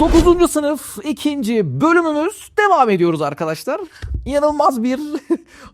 9. sınıf 2. bölümümüz devam ediyoruz arkadaşlar. İnanılmaz bir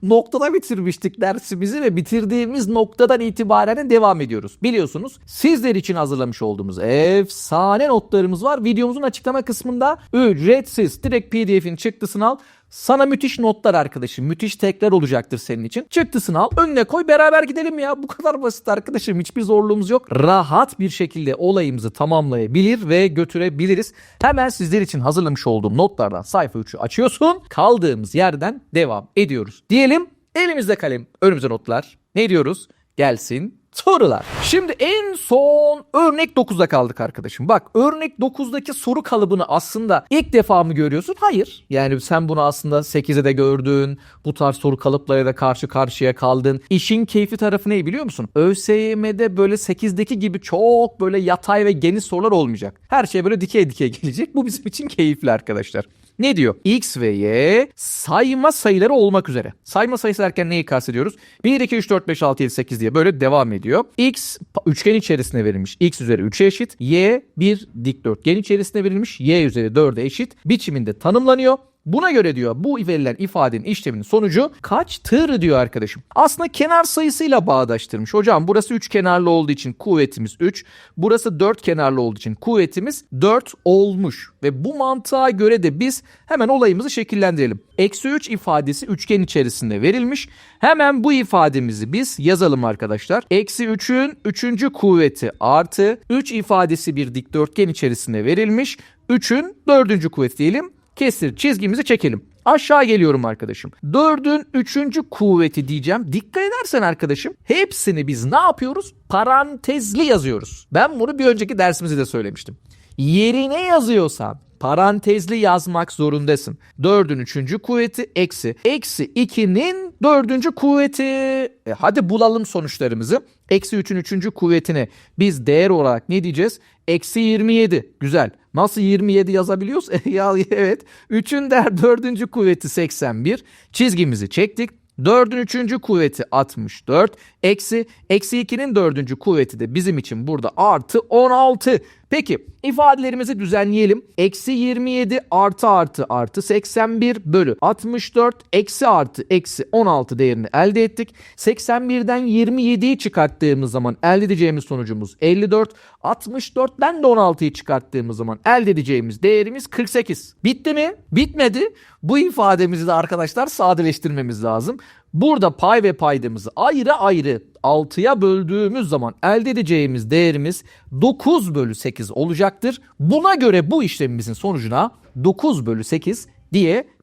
noktada bitirmiştik dersimizi ve bitirdiğimiz noktadan itibaren devam ediyoruz. Biliyorsunuz sizler için hazırlamış olduğumuz efsane notlarımız var. Videomuzun açıklama kısmında ücretsiz direkt pdf'in çıktısını al. Sana müthiş notlar arkadaşım. Müthiş tekrar olacaktır senin için. Çıktısını al. Önüne koy. Beraber gidelim ya. Bu kadar basit arkadaşım. Hiçbir zorluğumuz yok. Rahat bir şekilde olayımızı tamamlayabilir ve götürebiliriz. Hemen sizler için hazırlamış olduğum notlardan sayfa 3'ü açıyorsun. Kaldığımız yerden devam ediyoruz. Diyelim elimizde kalem, önümüzde notlar. Ne diyoruz? Gelsin sorular. Şimdi en son örnek 9'da kaldık arkadaşım. Bak örnek 9'daki soru kalıbını aslında ilk defa mı görüyorsun? Hayır. Yani sen bunu aslında 8'de de gördün. Bu tarz soru kalıplarıyla da karşı karşıya kaldın. İşin keyfi tarafı ne biliyor musun? ÖSYM'de böyle 8'deki gibi çok böyle yatay ve geniş sorular olmayacak. Her şey böyle dikey dikey gelecek. Bu bizim için keyifli arkadaşlar. Ne diyor? X ve Y sayma sayıları olmak üzere. Sayma sayısı derken neyi kastediyoruz? 1, 2, 3, 4, 5, 6, 7, 8 diye böyle devam ediyor. X üçgen içerisine verilmiş. X üzeri 3'e eşit. Y bir dikdörtgen içerisine verilmiş. Y üzeri 4'e eşit. Biçiminde tanımlanıyor. Buna göre diyor bu verilen ifadenin işleminin sonucu kaçtır diyor arkadaşım. Aslında kenar sayısıyla bağdaştırmış. Hocam burası 3 kenarlı olduğu için kuvvetimiz 3. Burası 4 kenarlı olduğu için kuvvetimiz 4 olmuş. Ve bu mantığa göre de biz hemen olayımızı şekillendirelim. Eksi 3 ifadesi üçgen içerisinde verilmiş. Hemen bu ifademizi biz yazalım arkadaşlar. Eksi 3'ün 3. kuvveti artı 3 ifadesi bir dikdörtgen içerisinde verilmiş. 3'ün 4. kuvveti diyelim kesir çizgimizi çekelim. Aşağı geliyorum arkadaşım. 4'ün 3. kuvveti diyeceğim. Dikkat edersen arkadaşım hepsini biz ne yapıyoruz? Parantezli yazıyoruz. Ben bunu bir önceki dersimizde de söylemiştim. Yerine yazıyorsan parantezli yazmak zorundasın. 4'ün 3. kuvveti eksi. Eksi 2'nin 4. kuvveti. E hadi bulalım sonuçlarımızı. Eksi 3'ün 3. kuvvetine biz değer olarak ne diyeceğiz? Eksi 27. Güzel. Nasıl 27 yazabiliyoruz? ya evet. 3'ün değer 4. kuvveti 81. Çizgimizi çektik. 4'ün 3. kuvveti 64. Eksi, eksi 2'nin 4. kuvveti de bizim için burada artı 16. Peki ifadelerimizi düzenleyelim. Eksi 27 artı artı artı 81 bölü 64 eksi artı eksi 16 değerini elde ettik. 81'den 27'yi çıkarttığımız zaman elde edeceğimiz sonucumuz 54. 64'ten de 16'yı çıkarttığımız zaman elde edeceğimiz değerimiz 48. Bitti mi? Bitmedi. Bu ifademizi de arkadaşlar sadeleştirmemiz lazım. Burada pay ve paydamızı ayrı ayrı 6'ya böldüğümüz zaman elde edeceğimiz değerimiz 9 bölü 8 olacaktır. Buna göre bu işlemimizin sonucuna 9 bölü 8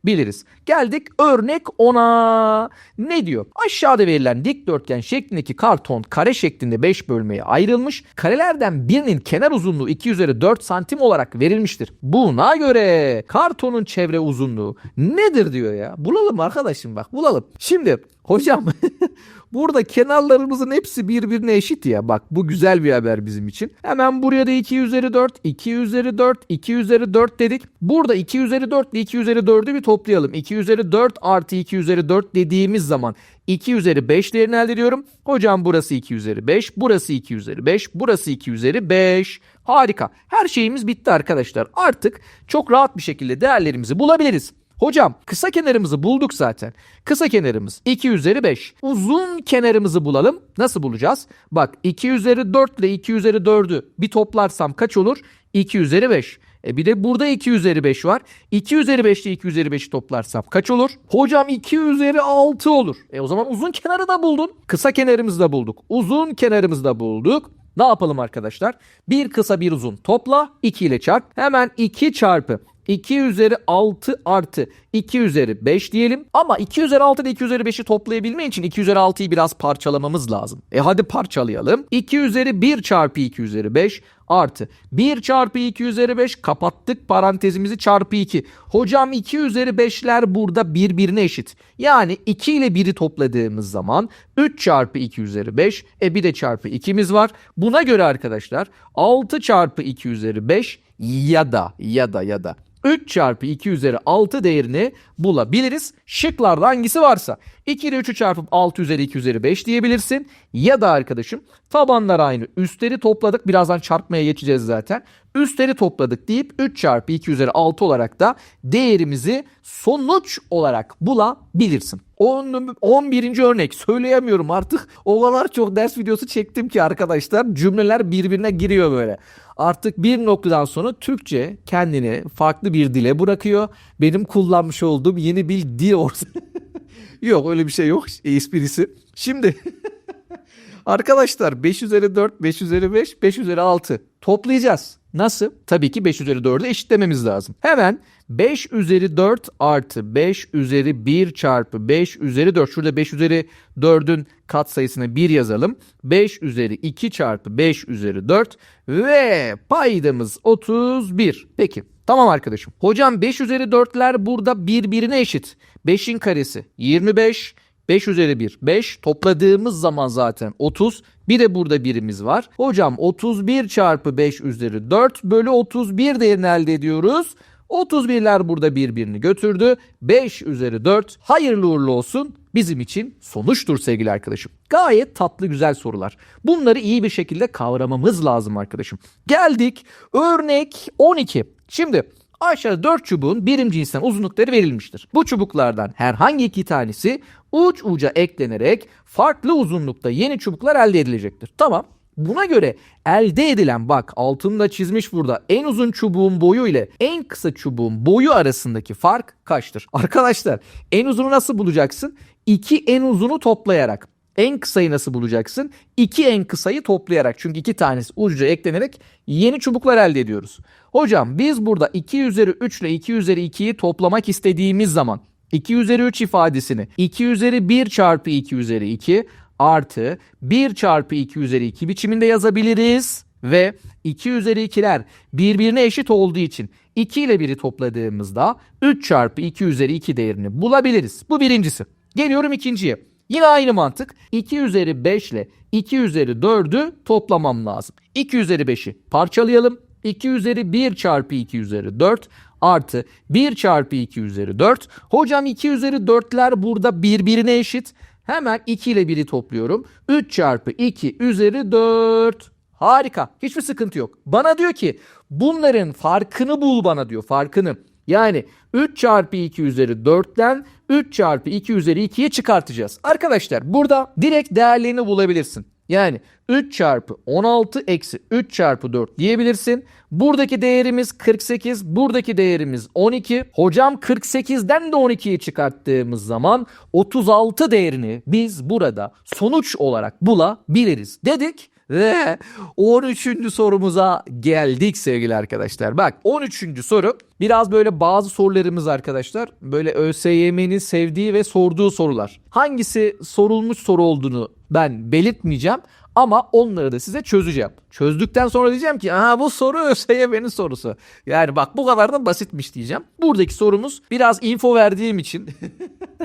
diyebiliriz. Geldik örnek 10'a. Ne diyor? Aşağıda verilen dikdörtgen şeklindeki karton kare şeklinde 5 bölmeye ayrılmış. Karelerden birinin kenar uzunluğu 2 üzeri 4 santim olarak verilmiştir. Buna göre kartonun çevre uzunluğu nedir diyor ya. Bulalım arkadaşım bak bulalım. Şimdi hocam Burada kenarlarımızın hepsi birbirine eşit ya. Bak bu güzel bir haber bizim için. Hemen buraya da 2 üzeri 4, 2 üzeri 4, 2 üzeri 4 dedik. Burada 2 üzeri 4 ile 2 üzeri 4'ü bir toplayalım. 2 üzeri 4 artı 2 üzeri 4 dediğimiz zaman 2 üzeri 5 değerini elde ediyorum. Hocam burası 2 üzeri 5, burası 2 üzeri 5, burası 2 üzeri 5. Harika. Her şeyimiz bitti arkadaşlar. Artık çok rahat bir şekilde değerlerimizi bulabiliriz. Hocam kısa kenarımızı bulduk zaten. Kısa kenarımız 2 üzeri 5. Uzun kenarımızı bulalım. Nasıl bulacağız? Bak 2 üzeri 4 ile 2 üzeri 4'ü bir toplarsam kaç olur? 2 üzeri 5. E bir de burada 2 üzeri 5 var. 2 üzeri 5 ile 2 üzeri 5'i toplarsam kaç olur? Hocam 2 üzeri 6 olur. E o zaman uzun kenarı da buldun. Kısa kenarımızı da bulduk. Uzun kenarımızı da bulduk. Ne yapalım arkadaşlar? Bir kısa bir uzun topla 2 ile çarp. Hemen 2 çarpı 2 üzeri 6 artı 2 üzeri 5 diyelim. Ama 2 üzeri 6 ile 2 üzeri 5'i toplayabilmek için 2 üzeri 6'yı biraz parçalamamız lazım. E hadi parçalayalım. 2 üzeri 1 çarpı 2 üzeri 5 artı 1 çarpı 2 üzeri 5 kapattık parantezimizi çarpı 2. Hocam 2 üzeri 5'ler burada birbirine eşit. Yani 2 ile 1'i topladığımız zaman 3 çarpı 2 üzeri 5 e bir de çarpı 2'miz var. Buna göre arkadaşlar 6 çarpı 2 üzeri 5 ya da ya da ya da 3 çarpı 2 üzeri 6 değerini bulabiliriz. Şıklarda hangisi varsa. 2 ile 3'ü çarpıp 6 üzeri 2 üzeri 5 diyebilirsin. Ya da arkadaşım tabanlar aynı. Üstleri topladık. Birazdan çarpmaya geçeceğiz zaten. Üstleri topladık deyip 3 çarpı 2 üzeri 6 olarak da değerimizi sonuç olarak bulabilirsin. 10, 11. örnek söyleyemiyorum artık. O kadar çok ders videosu çektim ki arkadaşlar cümleler birbirine giriyor böyle. Artık bir noktadan sonra Türkçe kendini farklı bir dile bırakıyor. Benim kullanmış olduğum yeni bir dil yok öyle bir şey yok esprisi. Şimdi Arkadaşlar 5 üzeri 4, 5 üzeri 5, 5 üzeri 6 toplayacağız. Nasıl? Tabii ki 5 üzeri 4'ü eşitlememiz lazım. Hemen 5 üzeri 4 artı 5 üzeri 1 çarpı 5 üzeri 4. Şurada 5 üzeri 4'ün katsayısını 1 yazalım. 5 üzeri 2 çarpı 5 üzeri 4 ve paydamız 31. Peki Tamam arkadaşım. Hocam 5 üzeri 4'ler burada birbirine eşit. 5'in karesi 25. 5 üzeri 1 5 topladığımız zaman zaten 30 bir de burada birimiz var. Hocam 31 çarpı 5 üzeri 4 bölü 31 değerini elde ediyoruz. 31'ler burada birbirini götürdü. 5 üzeri 4 hayırlı uğurlu olsun bizim için sonuçtur sevgili arkadaşım. Gayet tatlı güzel sorular. Bunları iyi bir şekilde kavramamız lazım arkadaşım. Geldik örnek 12. Şimdi Aşağıda 4 çubuğun birim cinsten uzunlukları verilmiştir. Bu çubuklardan herhangi iki tanesi uç uca eklenerek farklı uzunlukta yeni çubuklar elde edilecektir. Tamam. Buna göre elde edilen bak altında çizmiş burada en uzun çubuğun boyu ile en kısa çubuğun boyu arasındaki fark kaçtır? Arkadaşlar en uzunu nasıl bulacaksın? İki en uzunu toplayarak. En kısayı nasıl bulacaksın? İki en kısayı toplayarak. Çünkü iki tanesi ucuca eklenerek yeni çubuklar elde ediyoruz. Hocam biz burada 2 üzeri 3 ile 2 üzeri 2'yi toplamak istediğimiz zaman 2 üzeri 3 ifadesini 2 üzeri 1 çarpı 2 üzeri 2 artı 1 çarpı 2 üzeri 2 biçiminde yazabiliriz. Ve 2 üzeri 2'ler birbirine eşit olduğu için 2 ile 1'i topladığımızda 3 çarpı 2 üzeri 2 değerini bulabiliriz. Bu birincisi. Geliyorum ikinciye. Yine aynı mantık. 2 üzeri 5 ile 2 üzeri 4'ü toplamam lazım. 2 üzeri 5'i parçalayalım. 2 üzeri 1 çarpı 2 üzeri 4 artı 1 çarpı 2 üzeri 4. Hocam 2 üzeri 4'ler burada birbirine eşit. Hemen 2 ile 1'i topluyorum. 3 çarpı 2 üzeri 4. Harika. Hiçbir sıkıntı yok. Bana diyor ki bunların farkını bul bana diyor. Farkını. Yani 3 çarpı 2 üzeri 4'ten 3 çarpı 2 üzeri 2'ye çıkartacağız. Arkadaşlar burada direkt değerlerini bulabilirsin. Yani 3 çarpı 16 eksi 3 çarpı 4 diyebilirsin. Buradaki değerimiz 48, buradaki değerimiz 12. Hocam 48'den de 12'yi çıkarttığımız zaman 36 değerini biz burada sonuç olarak bulabiliriz dedik. Ve 13. sorumuza geldik sevgili arkadaşlar. Bak 13. soru biraz böyle bazı sorularımız arkadaşlar böyle ÖSYM'nin sevdiği ve sorduğu sorular. Hangisi sorulmuş soru olduğunu ben belirtmeyeceğim ama onları da size çözeceğim. Çözdükten sonra diyeceğim ki aha bu soru ÖSYM'nin sorusu. Yani bak bu kadar da basitmiş diyeceğim. Buradaki sorumuz biraz info verdiğim için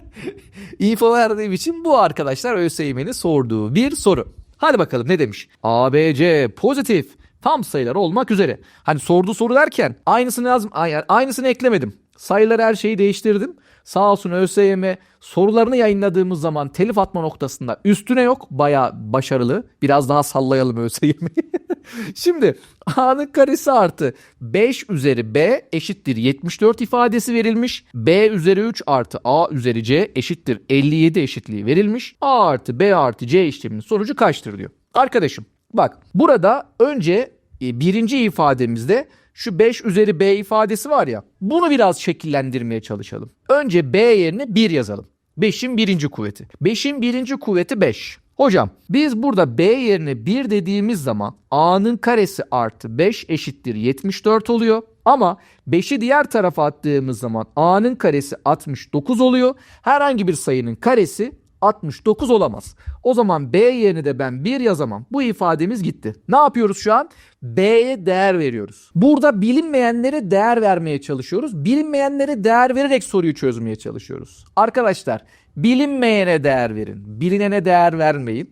info verdiğim için bu arkadaşlar ÖSYM'nin sorduğu bir soru. Hadi bakalım ne demiş? ABC pozitif tam sayılar olmak üzere. Hani sordu soru derken aynısını yazdım. Aynısını eklemedim. Sayıları her şeyi değiştirdim. Sağ olsun ÖSYM sorularını yayınladığımız zaman telif atma noktasında üstüne yok. Baya başarılı. Biraz daha sallayalım ÖSYM'yi. Şimdi A'nın karesi artı 5 üzeri B eşittir 74 ifadesi verilmiş. B üzeri 3 artı A üzeri C eşittir 57 eşitliği verilmiş. A artı B artı C işleminin sonucu kaçtır diyor. Arkadaşım bak burada önce e, birinci ifademizde şu 5 üzeri b ifadesi var ya bunu biraz şekillendirmeye çalışalım. Önce b yerine 1 yazalım. 5'in birinci kuvveti. 5'in birinci kuvveti 5. Hocam biz burada b yerine 1 dediğimiz zaman a'nın karesi artı 5 eşittir 74 oluyor. Ama 5'i diğer tarafa attığımız zaman a'nın karesi 69 oluyor. Herhangi bir sayının karesi 69 olamaz. O zaman B yerine de ben 1 yazamam. Bu ifademiz gitti. Ne yapıyoruz şu an? B'ye değer veriyoruz. Burada bilinmeyenlere değer vermeye çalışıyoruz. Bilinmeyenlere değer vererek soruyu çözmeye çalışıyoruz. Arkadaşlar bilinmeyene değer verin. Bilinene değer vermeyin.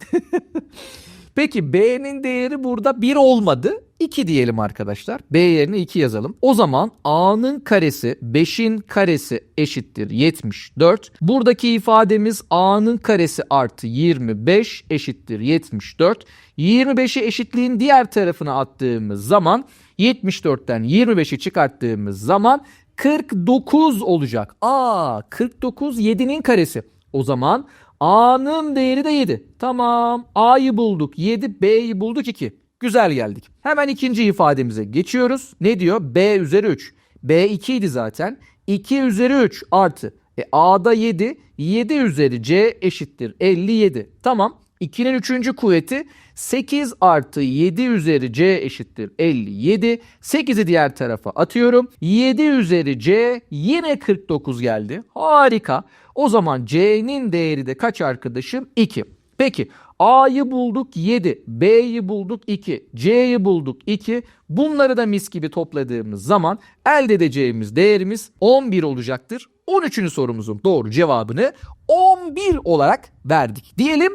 Peki B'nin değeri burada 1 olmadı. 2 diyelim arkadaşlar. B yerine 2 yazalım. O zaman A'nın karesi 5'in karesi eşittir 74. Buradaki ifademiz A'nın karesi artı 25 eşittir 74. 25'i eşitliğin diğer tarafına attığımız zaman 74'ten 25'i çıkarttığımız zaman 49 olacak. Aa 49 7'nin karesi. O zaman A'nın değeri de 7. Tamam. A'yı bulduk 7, B'yi bulduk 2. Güzel geldik. Hemen ikinci ifademize geçiyoruz. Ne diyor? B üzeri 3. B 2 idi zaten. 2 üzeri 3 artı. E, A'da 7. 7 üzeri C eşittir 57. Tamam. 2'nin 3. kuvveti 8 artı 7 üzeri C eşittir 57. 8'i diğer tarafa atıyorum. 7 üzeri C yine 49 geldi. Harika. O zaman C'nin değeri de kaç arkadaşım? 2. Peki A'yı bulduk 7, B'yi bulduk 2, C'yi bulduk 2. Bunları da mis gibi topladığımız zaman elde edeceğimiz değerimiz 11 olacaktır. 13. sorumuzun doğru cevabını 11 olarak verdik. Diyelim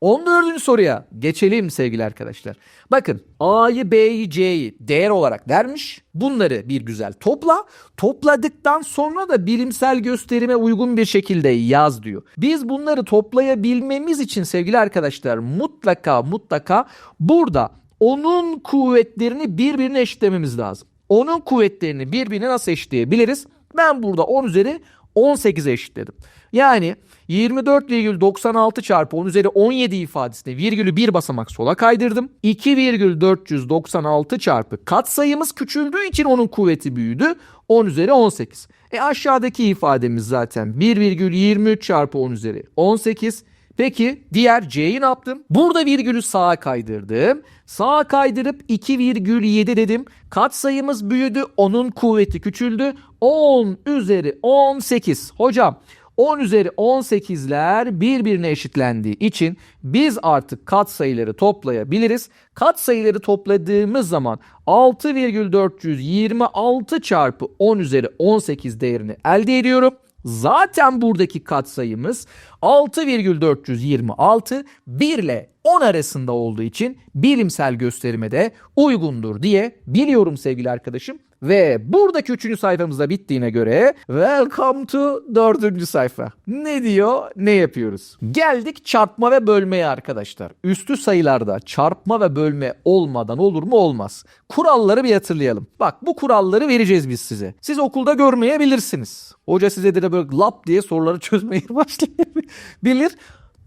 14. soruya geçelim sevgili arkadaşlar. Bakın A'yı, B'yi, C'yi değer olarak vermiş. Bunları bir güzel topla. Topladıktan sonra da bilimsel gösterime uygun bir şekilde yaz diyor. Biz bunları toplayabilmemiz için sevgili arkadaşlar mutlaka mutlaka burada onun kuvvetlerini birbirine eşitlememiz lazım. Onun kuvvetlerini birbirine nasıl eşitleyebiliriz? Ben burada 10 üzeri 18'e eşitledim. Yani 24,96 çarpı 10 üzeri 17 ifadesine virgülü bir basamak sola kaydırdım. 2,496 çarpı katsayımız küçüldüğü için onun kuvveti büyüdü. 10 üzeri 18. E aşağıdaki ifademiz zaten 1,23 çarpı 10 üzeri 18. Peki diğer C'yi ne yaptım? Burada virgülü sağa kaydırdım. Sağa kaydırıp 2,7 dedim. Katsayımız büyüdü. Onun kuvveti küçüldü. 10 üzeri 18. Hocam 10 üzeri 18'ler birbirine eşitlendiği için biz artık katsayıları toplayabiliriz. Katsayıları topladığımız zaman 6,426 çarpı 10 üzeri 18 değerini elde ediyorum. Zaten buradaki katsayımız 6,426 1 ile 10 arasında olduğu için bilimsel gösterime de uygundur diye biliyorum sevgili arkadaşım. Ve buradaki üçüncü sayfamızda bittiğine göre welcome to dördüncü sayfa. Ne diyor ne yapıyoruz? Geldik çarpma ve bölmeye arkadaşlar. Üstü sayılarda çarpma ve bölme olmadan olur mu olmaz. Kuralları bir hatırlayalım. Bak bu kuralları vereceğiz biz size. Siz okulda görmeyebilirsiniz. Hoca size de böyle lap diye soruları çözmeye başlayabilir.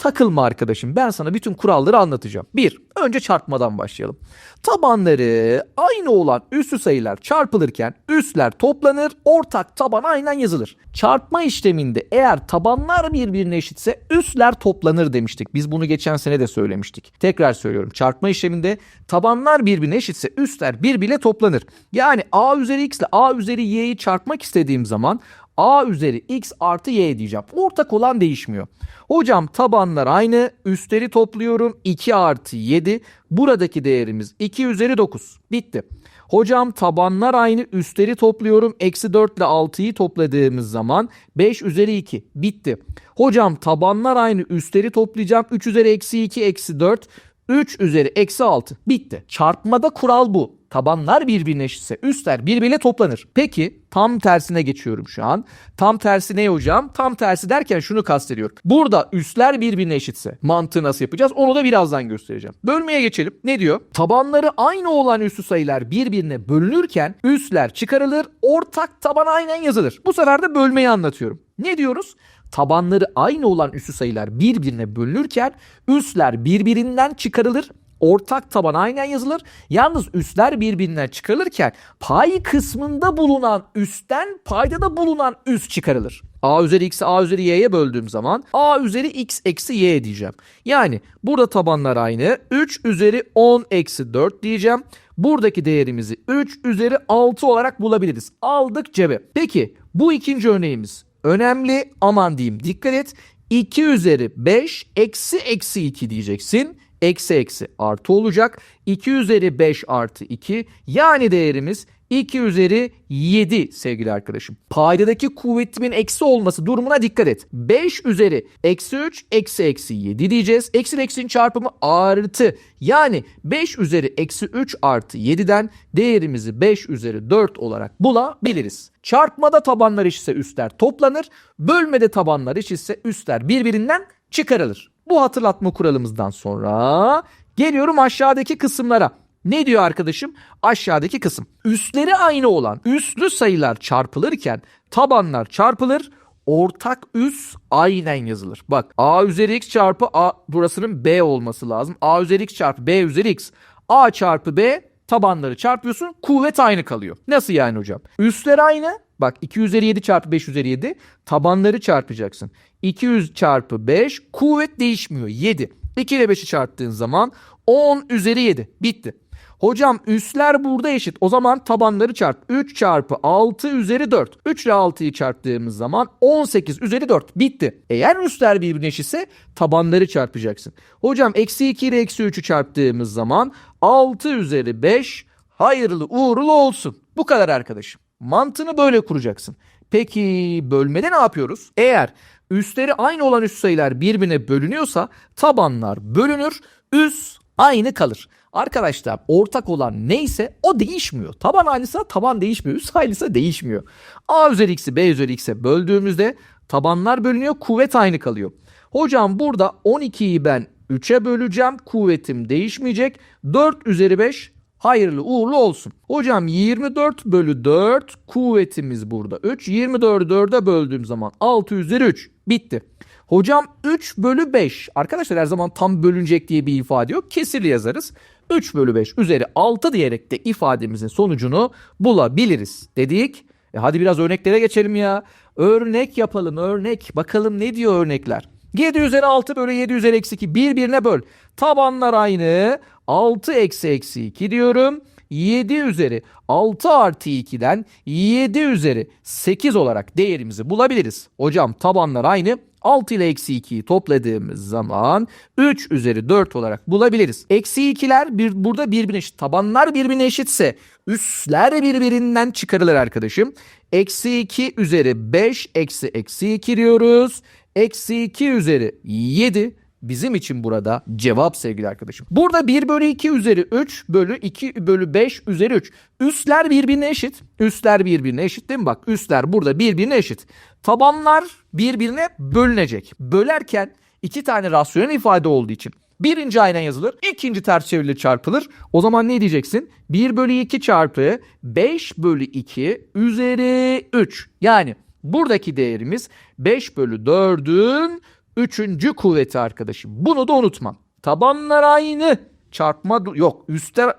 Takılma arkadaşım ben sana bütün kuralları anlatacağım. 1. Önce çarpmadan başlayalım. Tabanları aynı olan üslü sayılar çarpılırken üsler toplanır ortak taban aynen yazılır. Çarpma işleminde eğer tabanlar birbirine eşitse üsler toplanır demiştik. Biz bunu geçen sene de söylemiştik. Tekrar söylüyorum çarpma işleminde tabanlar birbirine eşitse üsler birbirine toplanır. Yani a üzeri x ile a üzeri y'yi çarpmak istediğim zaman a üzeri x artı y diyeceğim. Ortak olan değişmiyor. Hocam tabanlar aynı. Üstleri topluyorum. 2 artı 7. Buradaki değerimiz 2 üzeri 9. Bitti. Hocam tabanlar aynı. Üstleri topluyorum. Eksi 4 ile 6'yı topladığımız zaman 5 üzeri 2. Bitti. Hocam tabanlar aynı. Üstleri toplayacağım. 3 üzeri eksi 2 eksi 4. 3 üzeri eksi 6. Bitti. Çarpmada kural bu. Tabanlar birbirine eşitse üstler birbirine toplanır. Peki tam tersine geçiyorum şu an. Tam tersi ne hocam? Tam tersi derken şunu kastediyorum. Burada üstler birbirine eşitse mantığı nasıl yapacağız? Onu da birazdan göstereceğim. Bölmeye geçelim. Ne diyor? Tabanları aynı olan üslü sayılar birbirine bölünürken üstler çıkarılır. Ortak taban aynen yazılır. Bu sefer de bölmeyi anlatıyorum. Ne diyoruz? tabanları aynı olan üslü sayılar birbirine bölünürken üsler birbirinden çıkarılır. Ortak taban aynen yazılır. Yalnız üsler birbirinden çıkarılırken pay kısmında bulunan üstten payda da bulunan üs çıkarılır. A üzeri x'i A üzeri y'ye böldüğüm zaman A üzeri x eksi y diyeceğim. Yani burada tabanlar aynı. 3 üzeri 10 eksi 4 diyeceğim. Buradaki değerimizi 3 üzeri 6 olarak bulabiliriz. Aldık cebe. Peki bu ikinci örneğimiz önemli aman diyeyim dikkat et. 2 üzeri 5 eksi eksi 2 diyeceksin. Eksi eksi artı olacak. 2 üzeri 5 artı 2 yani değerimiz 2 üzeri 7 sevgili arkadaşım. Paydadaki kuvvetimin eksi olması durumuna dikkat et. 5 üzeri eksi 3 eksi eksi 7 diyeceğiz. Eksi eksinin çarpımı artı. Yani 5 üzeri eksi 3 artı 7'den değerimizi 5 üzeri 4 olarak bulabiliriz. Çarpmada tabanlar eşitse üstler toplanır. Bölmede tabanlar eşitse üstler birbirinden çıkarılır. Bu hatırlatma kuralımızdan sonra geliyorum aşağıdaki kısımlara. Ne diyor arkadaşım? Aşağıdaki kısım. Üstleri aynı olan üslü sayılar çarpılırken tabanlar çarpılır. Ortak üs aynen yazılır. Bak a üzeri x çarpı a burasının b olması lazım. a üzeri x çarpı b üzeri x. a çarpı b tabanları çarpıyorsun kuvvet aynı kalıyor. Nasıl yani hocam? Üstler aynı. Bak 2 üzeri 7 çarpı 5 üzeri 7 tabanları çarpacaksın. 200 çarpı 5 kuvvet değişmiyor 7. 2 ile 5'i çarptığın zaman 10 üzeri 7 bitti. Hocam üsler burada eşit. O zaman tabanları çarp. 3 çarpı 6 üzeri 4. 3 ile 6'yı çarptığımız zaman 18 üzeri 4. Bitti. Eğer üsler birbirine eşitse tabanları çarpacaksın. Hocam eksi 2 ile eksi 3'ü çarptığımız zaman 6 üzeri 5 hayırlı uğurlu olsun. Bu kadar arkadaşım. Mantığını böyle kuracaksın. Peki bölmede ne yapıyoruz? Eğer üstleri aynı olan üst sayılar birbirine bölünüyorsa tabanlar bölünür, üst aynı kalır. Arkadaşlar ortak olan neyse o değişmiyor. Taban aynıysa taban değişmiyor. Üst aynıysa değişmiyor. A üzeri x'i B üzeri x'e böldüğümüzde tabanlar bölünüyor kuvvet aynı kalıyor. Hocam burada 12'yi ben 3'e böleceğim. Kuvvetim değişmeyecek. 4 üzeri 5 hayırlı uğurlu olsun. Hocam 24 bölü 4 kuvvetimiz burada 3. 24'ü 4'e böldüğüm zaman 6 üzeri 3 bitti. Hocam 3 bölü 5 arkadaşlar her zaman tam bölünecek diye bir ifade yok. Kesirli yazarız. 3 bölü 5 üzeri 6 diyerek de ifademizin sonucunu bulabiliriz dedik. E hadi biraz örneklere geçelim ya. Örnek yapalım örnek. Bakalım ne diyor örnekler. 7 üzeri 6 bölü 7 üzeri eksi 2 birbirine böl. Tabanlar aynı. 6 eksi eksi 2 diyorum. 7 üzeri 6 artı 2'den 7 üzeri 8 olarak değerimizi bulabiliriz. Hocam tabanlar aynı. 6 ile eksi 2'yi topladığımız zaman 3 üzeri 4 olarak bulabiliriz. Eksi 2'ler bir, burada birbirine eşit. Tabanlar birbirine eşitse üsler birbirinden çıkarılır arkadaşım. Eksi 2 üzeri 5 eksi eksi 2 diyoruz. Eksi 2 üzeri 7 bizim için burada cevap sevgili arkadaşım. Burada 1 bölü 2 üzeri 3 bölü 2 bölü 5 üzeri 3. Üstler birbirine eşit. Üstler birbirine eşit değil mi? Bak üstler burada birbirine eşit. Tabanlar birbirine bölünecek. Bölerken iki tane rasyonel ifade olduğu için Birinci aynen yazılır. ikinci ters çevrilir çarpılır. O zaman ne diyeceksin? 1 bölü 2 çarpı 5 bölü 2 üzeri 3. Yani buradaki değerimiz 5 bölü 4'ün 3. kuvveti arkadaşım. Bunu da unutma. Tabanlar aynı. Çarpma yok üstten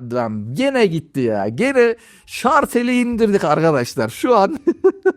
gene gitti ya. Gene şarteli indirdik arkadaşlar. Şu an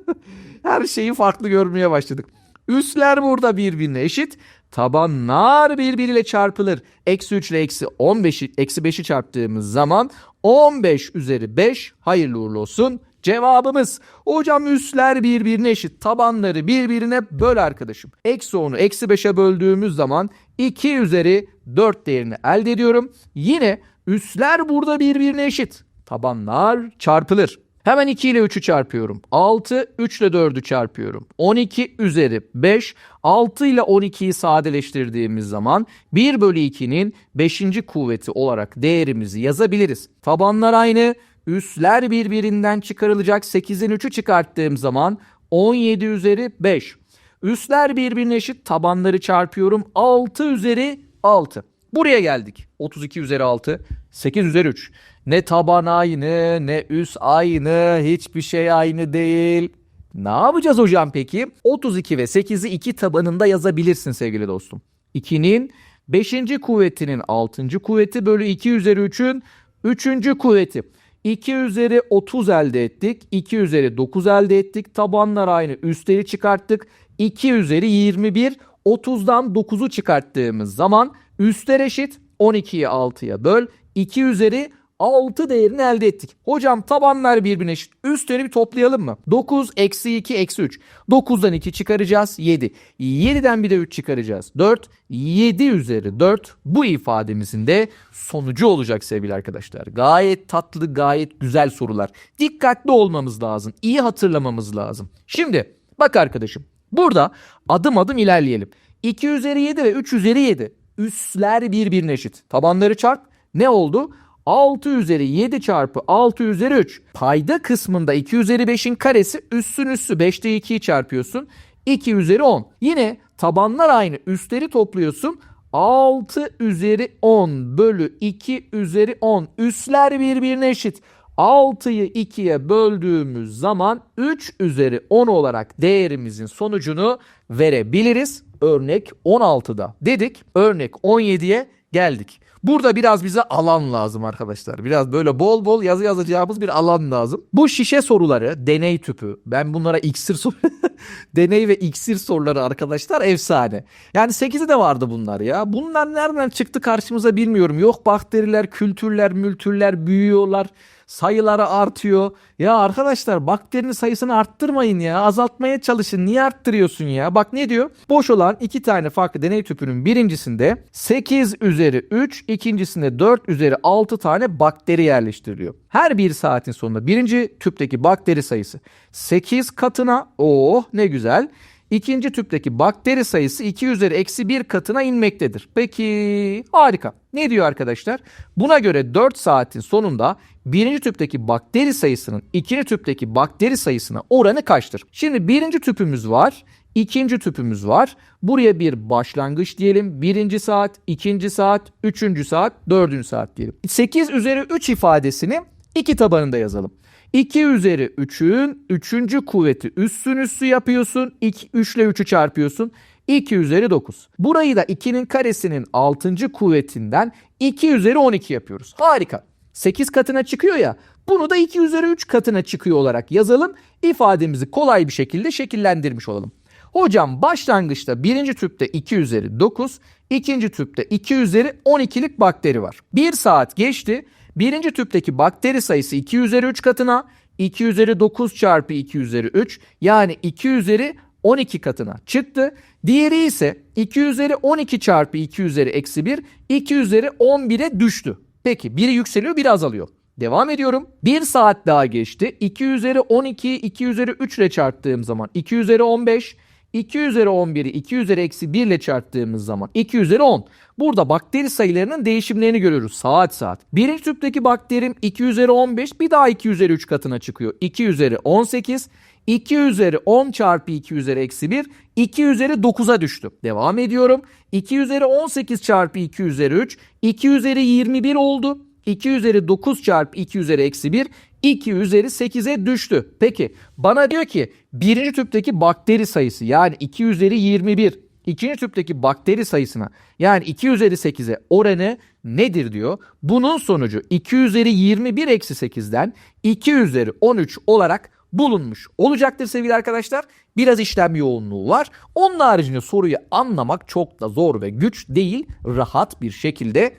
her şeyi farklı görmeye başladık. Üsler burada birbirine eşit. Tabanlar birbiriyle çarpılır. Eksi 3 ile eksi 15'i eksi 5'i çarptığımız zaman 15 üzeri 5 hayırlı uğurlu olsun. Cevabımız hocam üsler birbirine eşit tabanları birbirine böl arkadaşım. Eksi 10'u eksi 5'e böldüğümüz zaman 2 üzeri 4 değerini elde ediyorum. Yine üsler burada birbirine eşit. Tabanlar çarpılır. Hemen 2 ile 3'ü çarpıyorum. 6, 3 ile 4'ü çarpıyorum. 12 üzeri 5. 6 ile 12'yi sadeleştirdiğimiz zaman 1 bölü 2'nin 5. kuvveti olarak değerimizi yazabiliriz. Tabanlar aynı. Üsler birbirinden çıkarılacak. 8'in 3'ü çıkarttığım zaman 17 üzeri 5. Üsler birbirine eşit. Tabanları çarpıyorum. 6 üzeri 6. Buraya geldik. 32 üzeri 6. 8 üzeri 3. Ne taban aynı ne üst aynı. Hiçbir şey aynı değil. Ne yapacağız hocam peki? 32 ve 8'i 2 tabanında yazabilirsin sevgili dostum. 2'nin 5. kuvvetinin 6. kuvveti bölü 2 üzeri 3'ün 3. kuvveti. 2 üzeri 30 elde ettik. 2 üzeri 9 elde ettik. Tabanlar aynı. Üstleri çıkarttık. 2 üzeri 21. 30'dan 9'u çıkarttığımız zaman üstler eşit. 12'yi 6'ya böl. 2 üzeri 6 değerini elde ettik. Hocam tabanlar birbirine eşit. Üstleri bir toplayalım mı? 9 eksi 2 eksi 3. 9'dan 2 çıkaracağız 7. 7'den bir de 3 çıkaracağız. 4. 7 üzeri 4 bu ifademizin de sonucu olacak sevgili arkadaşlar. Gayet tatlı gayet güzel sorular. Dikkatli olmamız lazım. İyi hatırlamamız lazım. Şimdi bak arkadaşım burada adım adım ilerleyelim. 2 üzeri 7 ve 3 üzeri 7. Üsler birbirine eşit. Tabanları çarp. Ne oldu? 6 üzeri 7 çarpı 6 üzeri 3. Payda kısmında 2 üzeri 5'in karesi üssün üssü 5'te 2'yi çarpıyorsun. 2 üzeri 10. Yine tabanlar aynı üstleri topluyorsun. 6 üzeri 10 bölü 2 üzeri 10. Üsler birbirine eşit. 6'yı 2'ye böldüğümüz zaman 3 üzeri 10 olarak değerimizin sonucunu verebiliriz. Örnek 16'da dedik. Örnek 17'ye geldik. Burada biraz bize alan lazım arkadaşlar. Biraz böyle bol bol yazı yazacağımız bir alan lazım. Bu şişe soruları, deney tüpü. Ben bunlara iksir soru deney ve iksir soruları arkadaşlar efsane. Yani 8'i de vardı bunlar ya. Bunlar nereden çıktı karşımıza bilmiyorum. Yok bakteriler, kültürler, mültürler büyüyorlar. Sayıları artıyor. Ya arkadaşlar bakterinin sayısını arttırmayın ya. Azaltmaya çalışın. Niye arttırıyorsun ya? Bak ne diyor? Boş olan iki tane farklı deney tüpünün birincisinde 8 üzeri 3, ikincisinde 4 üzeri 6 tane bakteri yerleştiriliyor. Her bir saatin sonunda birinci tüpteki bakteri sayısı 8 katına, oh ne güzel. İkinci tüpteki bakteri sayısı 2 üzeri eksi 1 katına inmektedir. Peki harika. Ne diyor arkadaşlar? Buna göre 4 saatin sonunda birinci tüpteki bakteri sayısının ikinci tüpteki bakteri sayısına oranı kaçtır? Şimdi birinci tüpümüz var. ikinci tüpümüz var. Buraya bir başlangıç diyelim. Birinci saat, ikinci saat, üçüncü saat, dördüncü saat diyelim. 8 üzeri 3 ifadesini iki tabanında yazalım. 2 üzeri 3'ün 3. kuvveti üssün üssü yapıyorsun. 2, 3 ile 3'ü çarpıyorsun. 2 üzeri 9. Burayı da 2'nin karesinin 6. kuvvetinden 2 üzeri 12 yapıyoruz. Harika. 8 katına çıkıyor ya. Bunu da 2 üzeri 3 katına çıkıyor olarak yazalım. İfademizi kolay bir şekilde şekillendirmiş olalım. Hocam başlangıçta birinci tüpte 2 üzeri 9, ikinci tüpte 2 üzeri 12'lik bakteri var. 1 saat geçti. Birinci tüpteki bakteri sayısı 2 üzeri 3 katına 2 üzeri 9 çarpı 2 üzeri 3 yani 2 üzeri 12 katına çıktı. Diğeri ise 2 üzeri 12 çarpı 2 üzeri eksi 1 2 üzeri 11'e düştü. Peki biri yükseliyor biri azalıyor. Devam ediyorum. 1 saat daha geçti. 2 üzeri 12 2 üzeri 3 ile çarptığım zaman 2 üzeri 15 2 üzeri 11'i 2 üzeri eksi 1 ile çarptığımız zaman 2 üzeri 10. Burada bakteri sayılarının değişimlerini görüyoruz saat saat. Birinci tüpteki bakterim 2 üzeri 15 bir daha 2 üzeri 3 katına çıkıyor. 2 üzeri 18 2 üzeri 10 çarpı 2 üzeri eksi 1 2 üzeri 9'a düştü. Devam ediyorum. 2 üzeri 18 çarpı 2 üzeri 3 2 üzeri 21 oldu. 2 üzeri 9 çarpı 2 üzeri eksi 1 2 üzeri 8'e düştü. Peki bana diyor ki birinci tüpteki bakteri sayısı yani 2 üzeri 21 ikinci tüpteki bakteri sayısına yani 2 üzeri 8'e oranı nedir diyor. Bunun sonucu 2 üzeri 21 eksi 8'den 2 üzeri 13 olarak bulunmuş olacaktır sevgili arkadaşlar. Biraz işlem yoğunluğu var. Onun haricinde soruyu anlamak çok da zor ve güç değil. Rahat bir şekilde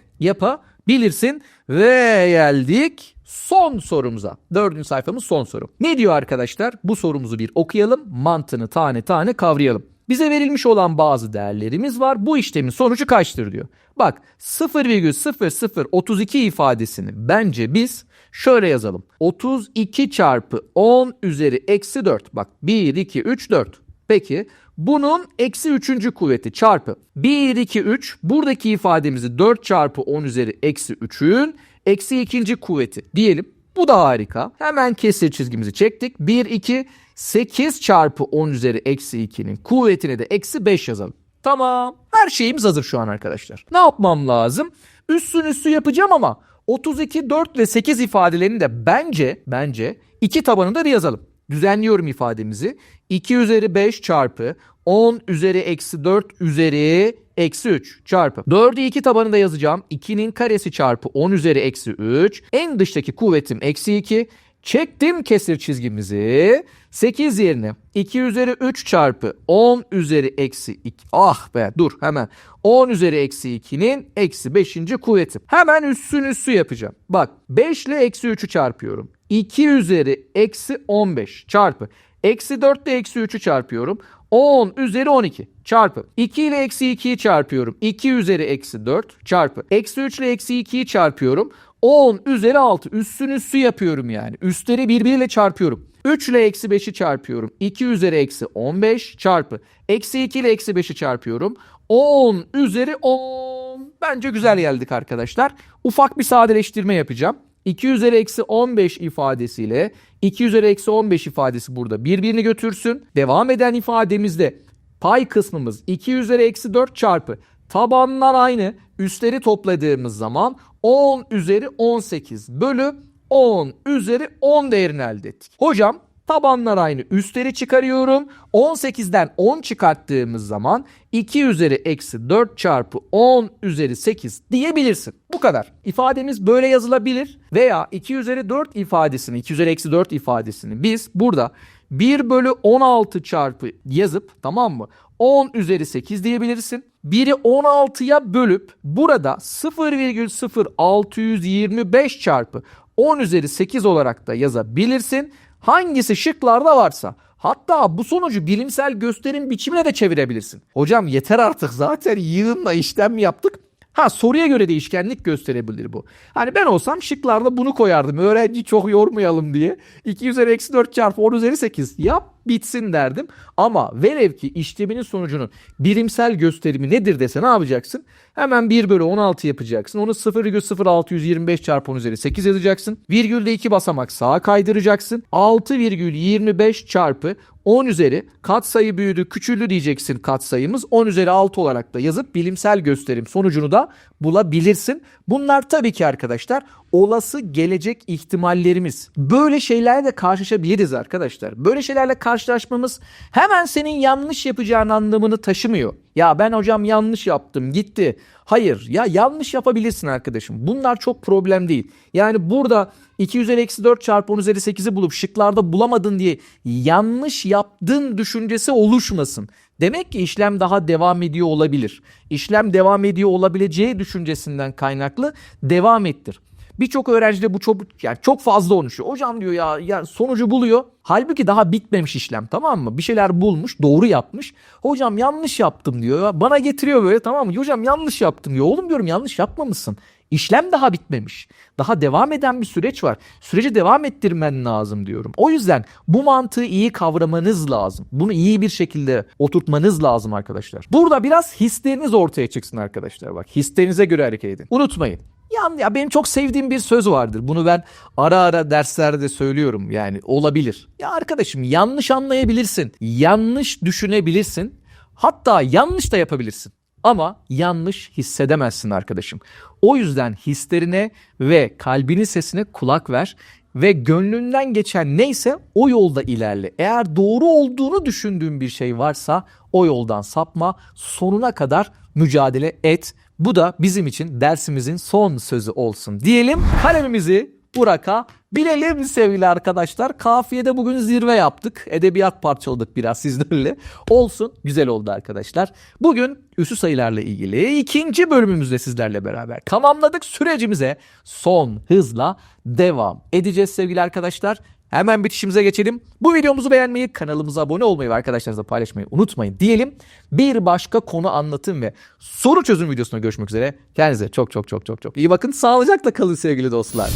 yapabilirsin. Ve geldik son sorumuza. Dördüncü sayfamız son soru. Ne diyor arkadaşlar? Bu sorumuzu bir okuyalım. Mantığını tane tane kavrayalım. Bize verilmiş olan bazı değerlerimiz var. Bu işlemin sonucu kaçtır diyor. Bak 0,0032 ifadesini bence biz şöyle yazalım. 32 çarpı 10 üzeri eksi 4. Bak 1, 2, 3, 4. Peki bunun eksi 3. kuvveti çarpı 1, 2, 3 buradaki ifademizi 4 çarpı 10 üzeri eksi 3'ün eksi 2. kuvveti diyelim. Bu da harika. Hemen kesir çizgimizi çektik. 1, 2, 8 çarpı 10 üzeri eksi 2'nin kuvvetine de eksi 5 yazalım. Tamam. Her şeyimiz hazır şu an arkadaşlar. Ne yapmam lazım? Üssün üssü yapacağım ama 32, 4 ve 8 ifadelerini de bence bence iki tabanında da yazalım. Düzenliyorum ifademizi. 2 üzeri 5 çarpı 10 üzeri eksi 4 üzeri eksi 3 çarpı. 4'ü 2 tabanında yazacağım. 2'nin karesi çarpı 10 üzeri eksi 3. En dıştaki kuvvetim eksi 2. Çektim kesir çizgimizi. 8 yerine 2 üzeri 3 çarpı 10 üzeri eksi 2. Ah be dur hemen. 10 üzeri eksi 2'nin eksi 5. kuvveti. Hemen üssün üssü yapacağım. Bak 5 ile eksi 3'ü çarpıyorum. 2 üzeri eksi 15 çarpı. Eksi 4 ile eksi 3'ü çarpıyorum. 10 üzeri 12 çarpı. 2 ile eksi 2'yi çarpıyorum. 2 üzeri eksi 4 çarpı. Eksi 3 ile eksi 2'yi çarpıyorum. 10 üzeri 6 üssün üssü yapıyorum yani. Üstleri birbiriyle çarpıyorum. 3 ile eksi 5'i çarpıyorum. 2 üzeri eksi 15 çarpı. Eksi 2 ile eksi 5'i çarpıyorum. 10 üzeri 10. Bence güzel geldik arkadaşlar. Ufak bir sadeleştirme yapacağım. 2 üzeri eksi 15 ifadesiyle 2 üzeri eksi 15 ifadesi burada birbirini götürsün. Devam eden ifademizde pay kısmımız 2 üzeri eksi 4 çarpı Tabanlar aynı. Üstleri topladığımız zaman 10 üzeri 18 bölü 10 üzeri 10 değerini elde ettik. Hocam tabanlar aynı. Üstleri çıkarıyorum. 18'den 10 çıkarttığımız zaman 2 üzeri eksi 4 çarpı 10 üzeri 8 diyebilirsin. Bu kadar. İfademiz böyle yazılabilir veya 2 üzeri 4 ifadesini 2 üzeri eksi 4 ifadesini biz burada 1 bölü 16 çarpı yazıp tamam mı? 10 üzeri 8 diyebilirsin. Biri 16'ya bölüp burada 0,0625 çarpı 10 üzeri 8 olarak da yazabilirsin. Hangisi şıklarda varsa. Hatta bu sonucu bilimsel gösterim biçimine de çevirebilirsin. Hocam yeter artık zaten yığınla işlem yaptık. Ha soruya göre değişkenlik gösterebilir bu. Hani ben olsam şıklarda bunu koyardım. Öğrenci çok yormayalım diye. 2 üzeri eksi 4 çarpı 10 üzeri 8 yap bitsin derdim. Ama velev ki işleminin sonucunun bilimsel gösterimi nedir dese ne yapacaksın? Hemen 1 bölü 16 yapacaksın. Onu 0,0625 çarpı 10 üzeri 8 yazacaksın. Virgülde 2 basamak sağa kaydıracaksın. 6,25 çarpı 10 üzeri katsayı büyüdü küçüldü diyeceksin katsayımız 10 üzeri 6 olarak da yazıp bilimsel gösterim sonucunu da bulabilirsin. Bunlar tabii ki arkadaşlar olası gelecek ihtimallerimiz. Böyle şeylerle karşılaşabiliriz arkadaşlar. Böyle şeylerle karşılaşmamız hemen senin yanlış yapacağın anlamını taşımıyor. Ya ben hocam yanlış yaptım gitti. Hayır ya yanlış yapabilirsin arkadaşım. Bunlar çok problem değil. Yani burada 2 üzeri eksi 4 çarpı 10 üzeri 8'i bulup şıklarda bulamadın diye yanlış yaptın düşüncesi oluşmasın. Demek ki işlem daha devam ediyor olabilir. İşlem devam ediyor olabileceği düşüncesinden kaynaklı devam ettir. Birçok öğrencide bu çok yani çok fazla oluşuyor. Hocam diyor ya, ya sonucu buluyor. Halbuki daha bitmemiş işlem tamam mı? Bir şeyler bulmuş, doğru yapmış. Hocam yanlış yaptım diyor. Bana getiriyor böyle tamam mı? Hocam yanlış yaptım diyor. Oğlum diyorum yanlış yapmamışsın. İşlem daha bitmemiş. Daha devam eden bir süreç var. Süreci devam ettirmen lazım diyorum. O yüzden bu mantığı iyi kavramanız lazım. Bunu iyi bir şekilde oturtmanız lazım arkadaşlar. Burada biraz hisleriniz ortaya çıksın arkadaşlar. Bak hislerinize göre hareket edin. Unutmayın. Ya, ya benim çok sevdiğim bir söz vardır. Bunu ben ara ara derslerde söylüyorum. Yani olabilir. Ya arkadaşım yanlış anlayabilirsin. Yanlış düşünebilirsin. Hatta yanlış da yapabilirsin. Ama yanlış hissedemezsin arkadaşım. O yüzden hislerine ve kalbinin sesine kulak ver ve gönlünden geçen neyse o yolda ilerle. Eğer doğru olduğunu düşündüğün bir şey varsa o yoldan sapma, sonuna kadar mücadele et. Bu da bizim için dersimizin son sözü olsun. Diyelim kalemimizi Burak'a bilelim sevgili arkadaşlar. Kafiyede bugün zirve yaptık. Edebiyat parçaladık biraz sizlerle. Olsun güzel oldu arkadaşlar. Bugün üssü sayılarla ilgili ikinci bölümümüzde sizlerle beraber tamamladık. Sürecimize son hızla devam edeceğiz sevgili arkadaşlar. Hemen bitişimize geçelim. Bu videomuzu beğenmeyi, kanalımıza abone olmayı ve arkadaşlarınızla paylaşmayı unutmayın diyelim. Bir başka konu anlatım ve soru çözüm videosuna görüşmek üzere. Kendinize çok çok çok çok çok iyi bakın. Sağlıcakla kalın sevgili dostlar.